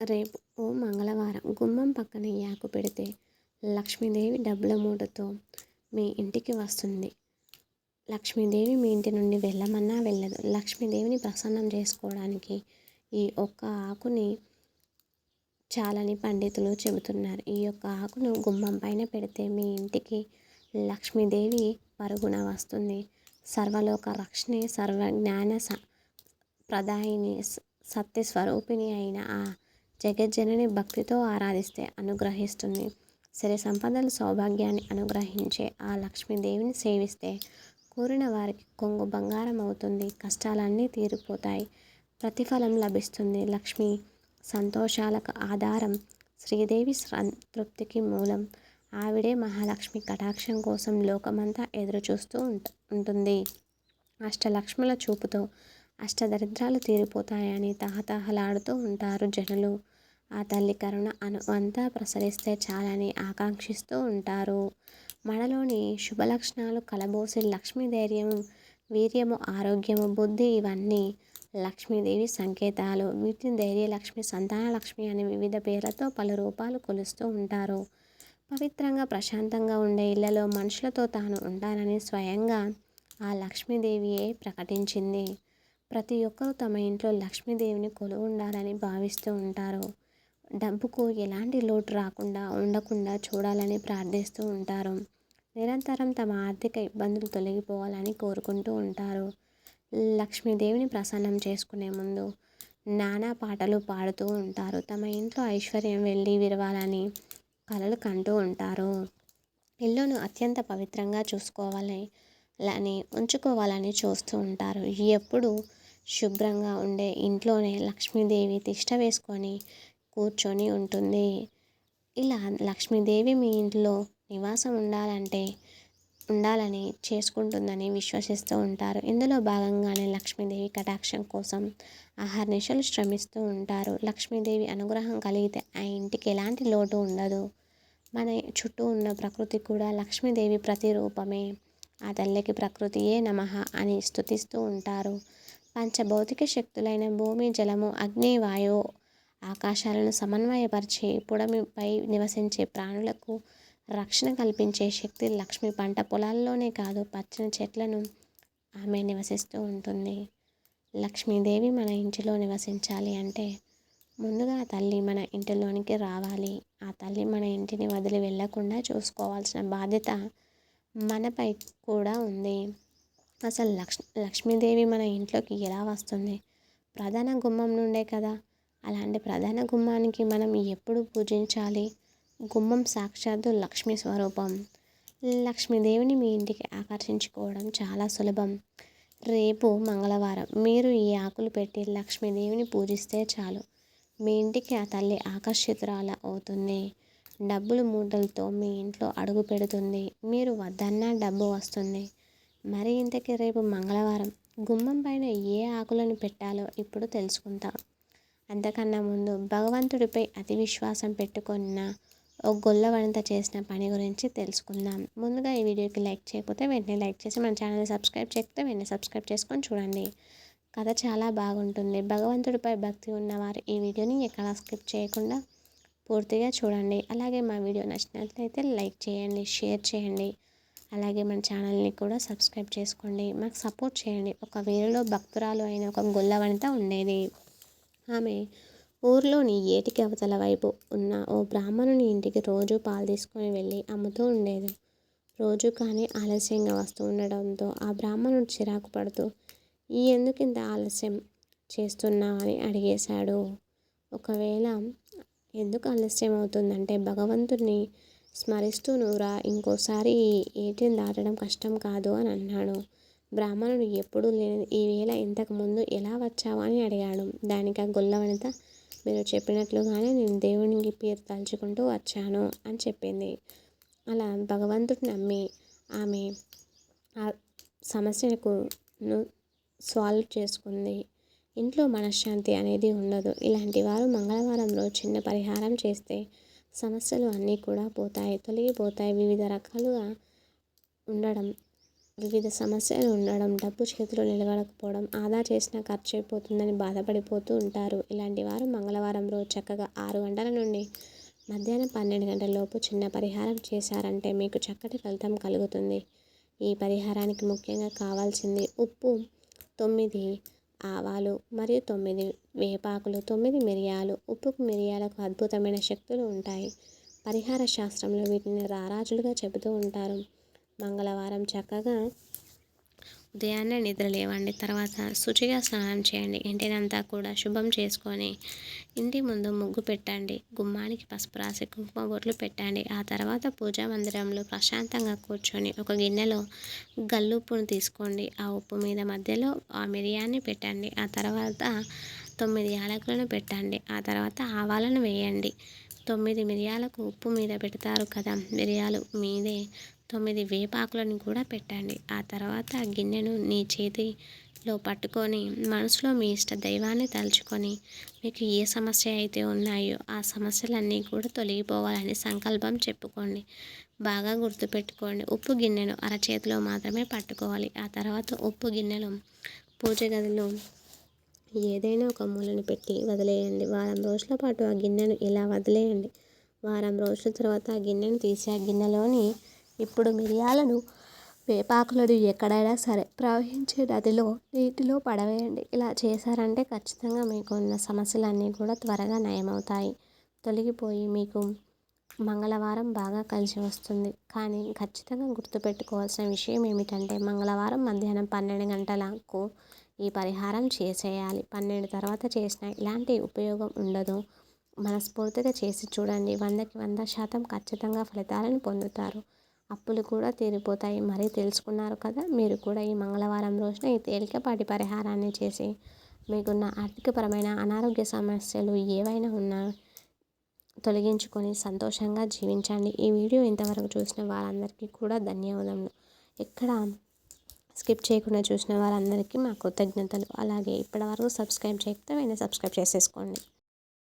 రేపు ఓ మంగళవారం గుమ్మం పక్కన యాకు పెడితే లక్ష్మీదేవి డబ్బుల మూటతో మీ ఇంటికి వస్తుంది. లక్ష్మీదేవి మీ ఇంటి నుండి వెళ్ళమన్నా వెళ్ళదు. లక్ష్మీదేవిని ప్రసన్నం చేసుకోవడానికి ఈ ఒక్క ఆకుని చాలని పండితులు చెబుతున్నారు. ఈ యొక్క ఆకును గుమ్మం పైన పెడితే మీ ఇంటికి లక్ష్మీదేవి పరుగున వస్తుంది. సర్వలోక రక్షణి సర్వ జ్ఞాన స ప్రదాయిని సత్యస్వరూపిణి అయిన ఆ జగజ్జనని భక్తితో ఆరాధిస్తే అనుగ్రహిస్తుంది. సిరి సంపదలు సౌభాగ్యాన్ని అనుగ్రహించే ఆ లక్ష్మీదేవిని సేవిస్తే కోరిన వారికి కొంగు బంగారం అవుతుంది. కష్టాలన్నీ తీరిపోతాయి. ప్రతిఫలం లభిస్తుంది. లక్ష్మి సంతోషాలకు ఆధారం శ్రీదేవి సంతృప్తికి మూలం. ఆవిడే మహాలక్ష్మి కటాక్షం కోసం లోకమంతా ఎదురు చూస్తూ ఉంటుంది. అష్టలక్ష్ముల చూపుతో అష్టదరిద్రాలు తీరిపోతాయని తహతహలాడుతూ ఉంటారు జనులు. ఆ తల్లి కరుణ అనువంతా ప్రసరిస్తే చాలని ఆకాంక్షిస్తూ ఉంటారు. మనలోని శుభలక్షణాలు కలబోసి లక్ష్మీ ధైర్యము వీర్యము ఆరోగ్యము బుద్ధి ఇవన్నీ లక్ష్మీదేవి సంకేతాలు. వీటిని ధైర్యలక్ష్మి సంతాన లక్ష్మి అనే వివిధ పేర్లతో పలు రూపాలు కొలుస్తూ ఉంటారు. పవిత్రంగా ప్రశాంతంగా ఉండే ఇళ్ళలో మనుషులతో తాను ఉంటానని స్వయంగా ఆ లక్ష్మీదేవియే ప్రకటించింది. ప్రతి ఒక్కరూ తమ ఇంట్లో లక్ష్మీదేవిని కొలువు ఉండాలని భావిస్తూ ఉంటారు. డబ్బుకు ఎలాంటి లోటు రాకుండా ఉండకుండా చూడాలని ప్రార్థిస్తూ ఉంటారు. నిరంతరం తమ ఆర్థిక ఇబ్బందులు తొలగిపోవాలని కోరుకుంటూ ఉంటారు. లక్ష్మీదేవిని ప్రసన్నం చేసుకునే ముందు నానా పాటలు పాడుతూ ఉంటారు. తమ ఇంట్లో ఐశ్వర్యం వెళ్ళి విరవాలని కలలు కంటూ ఉంటారు. ఇల్లును అత్యంత పవిత్రంగా చూసుకోవాలని అని ఉంచుకోవాలని చూస్తూ ఉంటారు. ఎప్పుడు శుభ్రంగా ఉండే ఇంట్లోనే లక్ష్మీదేవి తిష్ట వేసుకొని కూర్చొని ఉంటుంది. ఇలా లక్ష్మీదేవి మీ ఇంట్లో నివాసం ఉండాలంటే ఉండాలని చేసుకుంటుందని విశ్వసిస్తూ ఉంటారు. ఇందులో భాగంగానే లక్ష్మీదేవి కటాక్షం కోసం ఆహార్నిశలు శ్రమిస్తూ ఉంటారు. లక్ష్మీదేవి అనుగ్రహం కలిగితే ఆ ఇంటికి ఎలాంటి లోటు ఉండదు. మన చుట్టూ ఉన్న ప్రకృతి కూడా లక్ష్మీదేవి ప్రతిరూపమే ఆ తల్లికి ప్రకృతియే నమ అని స్థుతిస్తూ ఉంటారు. పంచభౌతిక శక్తులైన భూమి జలము అగ్ని వాయువు ఆకాశాలను సమన్వయపరిచి పుడమిపై నివసించే ప్రాణులకు రక్షణ కల్పించే శక్తి లక్ష్మి పంట పొలాల్లోనే కాదు పచ్చని చెట్లను ఆమె నివసిస్తూ ఉంటుంది. లక్ష్మీదేవి మన ఇంటిలో నివసించాలి అంటే ముందుగా తల్లి మన ఇంటిలోనికి రావాలి. ఆ తల్లి మన ఇంటిని వదిలి వెళ్ళకుండా చూసుకోవాల్సిన బాధ్యత మనపై కూడా ఉంది. అసలు లక్ష్ లక్ష్మీదేవి మన ఇంట్లోకి ఎలా వస్తుంది? ప్రధాన గుమ్మం నుండే కదా. అలాంటి ప్రధాన గుమ్మానికి మనం ఎప్పుడు పూజించాలి? గుమ్మం సాక్షాత్తు లక్ష్మీ స్వరూపం. లక్ష్మీదేవిని మీ ఇంటికి ఆకర్షించుకోవడం చాలా సులభం. రేపు మంగళవారం మీరు ఈ ఆకులు పెట్టి లక్ష్మీదేవిని పూజిస్తే చాలు. మీ ఇంటికి ఆ తల్లి ఆకర్షితురాల అవుతుంది. డబ్బులు మూటలతో మీ ఇంట్లో అడుగు పెడుతుంది. మీరు వద్దన్నా డబ్బు వస్తుంది. మరి ఇంతకీ రేపు మంగళవారం గుమ్మం పైన ఏ ఆకులను పెట్టాలో ఇప్పుడు తెలుసుకుందాం అంతకన్నా ముందు భగవంతుడిపై అతి విశ్వాసం పెట్టుకున్న ఒక గొల్ల చేసిన పని గురించి తెలుసుకుందాం. ముందుగా ఈ వీడియోకి లైక్ చేయకపోతే వెంటనే లైక్ చేసి మన ఛానల్ని సబ్స్క్రైబ్ చేయకపోతే వెంటనే సబ్స్క్రైబ్ చేసుకొని చూడండి. కథ చాలా బాగుంటుంది. భగవంతుడిపై భక్తి ఉన్నవారు ఈ వీడియోని ఎక్కడ స్కిప్ చేయకుండా పూర్తిగా చూడండి. అలాగే మా వీడియో నచ్చినట్లయితే లైక్ చేయండి షేర్ చేయండి. అలాగే మన ఛానల్ని కూడా సబ్స్క్రైబ్ చేసుకోండి. మాకు సపోర్ట్ చేయండి. ఒక వేరులో భక్తురాలు అయిన ఒక గొల్ల వనిత ఉండేది. ఆమె ఊర్లోని ఏటికి అవతల వైపు ఉన్న ఓ బ్రాహ్మణుని ఇంటికి రోజు పాలు తీసుకొని వెళ్ళి అమ్ముతూ ఉండేది. రోజు కానీ ఆలస్యంగా వస్తూ ఉండడంతో ఆ బ్రాహ్మణుడు చిరాకు పడుతూ ఈ ఎందుకు ఇంత ఆలస్యం చేస్తున్నావని అడిగేశాడు. ఒకవేళ ఎందుకు ఆలస్యం అవుతుందంటే భగవంతుడిని స్మరిస్తూ నువ్వురా ఇంకోసారి ఏటీఎం దాటడం కష్టం కాదు అని అన్నాడు. బ్రాహ్మణుడు ఎప్పుడూ లేని ఈ వేళ ఎలా వచ్చావా? అని అడిగాడు. దానికి ఆ గొల్లవనిత మీరు చెప్పినట్లుగానే నేను దేవునికి పేరు తలుచుకుంటూ వచ్చాను అని చెప్పింది. అలా భగవంతుడిని నమ్మి ఆమె ఆ సమస్యకు సాల్వ్ చేసుకుంది. ఇంట్లో మనశ్శాంతి అనేది ఉండదు. ఇలాంటి వారు మంగళవారం రోజు చిన్న పరిహారం చేస్తే సమస్యలు అన్నీ కూడా పోతాయి. తొలగిపోతాయి. వివిధ రకాలుగా ఉండడం వివిధ సమస్యలు ఉండడం డబ్బు చేతిలో నిలబడకపోవడం ఆదా చేసిన ఖర్చు అయిపోతుందని బాధపడిపోతూ ఉంటారు. ఇలాంటి వారు మంగళవారం రోజు చక్కగా ఆరు గంటల నుండి మధ్యాహ్నం పన్నెండు గంటల లోపు చిన్న పరిహారం చేశారంటే మీకు చక్కటి ఫలితం కలుగుతుంది. ఈ పరిహారానికి ముఖ్యంగా కావాల్సింది ఉప్పు తొమ్మిది ఆవాలు మరియు తొమ్మిది వేపాకులు తొమ్మిది మిరియాలు ఉప్పుకు మిరియాలకు అద్భుతమైన శక్తులు ఉంటాయి. పరిహార శాస్త్రంలో వీటిని రారాజులుగా చెబుతూ ఉంటారు. మంగళవారం చక్కగా ఉదయాన్నే నిద్ర లేవండి తర్వాత శుచిగా స్నానం చేయండి ఇంటినంతా కూడా శుభం చేసుకొని ఇంటి ముందు ముగ్గు పెట్టండి గుమ్మానికి పసుపు రాసి కుంకుమ బొట్లు పెట్టండి ఆ తర్వాత పూజా మందిరంలో ప్రశాంతంగా కూర్చొని ఒక గిన్నెలో గల్లుప్పును తీసుకోండి ఆ ఉప్పు మీద మధ్యలో ఆ మిరియాన్ని పెట్టండి ఆ తర్వాత తొమ్మిది యాలకులను పెట్టండి ఆ తర్వాత ఆవాలను వేయండి. తొమ్మిది మిరియాలకు ఉప్పు మీద పెడతారు కదా మిరియాలు మీదే తొమ్మిది వేపాకులను కూడా పెట్టండి. ఆ తర్వాత ఆ గిన్నెను నీ చేతిలో పట్టుకొని మనసులో మీ ఇష్ట దైవాన్ని తలుచుకొని మీకు ఏ సమస్య అయితే ఉన్నాయో ఆ సమస్యలన్నీ కూడా తొలగిపోవాలని సంకల్పం చెప్పుకోండి. బాగా గుర్తుపెట్టుకోండి. ఉప్పు గిన్నెను అరచేతిలో మాత్రమే పట్టుకోవాలి. ఆ తర్వాత ఉప్పు గిన్నెలు పూజ గదిలో ఏదైనా ఒక మూలను పెట్టి వదిలేయండి. వారం రోజుల పాటు ఆ గిన్నెను ఇలా వదిలేయండి. వారం రోజుల తర్వాత ఆ గిన్నెను తీసి ఆ గిన్నెలోని ఇప్పుడు మిరియాలను వేపాకులను ఎక్కడైనా సరే ప్రవహించే నదిలో నీటిలో పడవేయండి. ఇలా చేశారంటే ఖచ్చితంగా మీకు ఉన్న సమస్యలన్నీ కూడా త్వరగా నయమవుతాయి. తొలగిపోయి మీకు మంగళవారం బాగా కలిసి వస్తుంది. కానీ ఖచ్చితంగా గుర్తుపెట్టుకోవాల్సిన విషయం ఏమిటంటే మంగళవారం మధ్యాహ్నం పన్నెండు గంటలకు ఈ పరిహారం చేసేయాలి. పన్నెండు తర్వాత చేసిన ఇలాంటి ఉపయోగం ఉండదు. మనస్ఫూర్తిగా చేసి చూడండి. వందకి వంద శాతం ఖచ్చితంగా ఫలితాలను పొందుతారు. అప్పులు కూడా తీరిపోతాయి. మరీ తెలుసుకున్నారు కదా మీరు కూడా ఈ మంగళవారం రోజున ఈ తేలికపాటి పరిహారాన్ని చేసి మీకున్న ఆర్థికపరమైన అనారోగ్య సమస్యలు ఏవైనా ఉన్నా తొలగించుకొని సంతోషంగా జీవించండి. ఈ వీడియో ఇంతవరకు చూసిన వారందరికీ కూడా ధన్యవాదములు. ఎక్కడ స్కిప్ చేయకుండా చూసిన వారందరికీ మా కృతజ్ఞతలు. అలాగే ఇప్పటివరకు సబ్స్క్రైబ్ చేయకపోతే వెంటనే సబ్స్క్రైబ్ చేసేసుకోండి.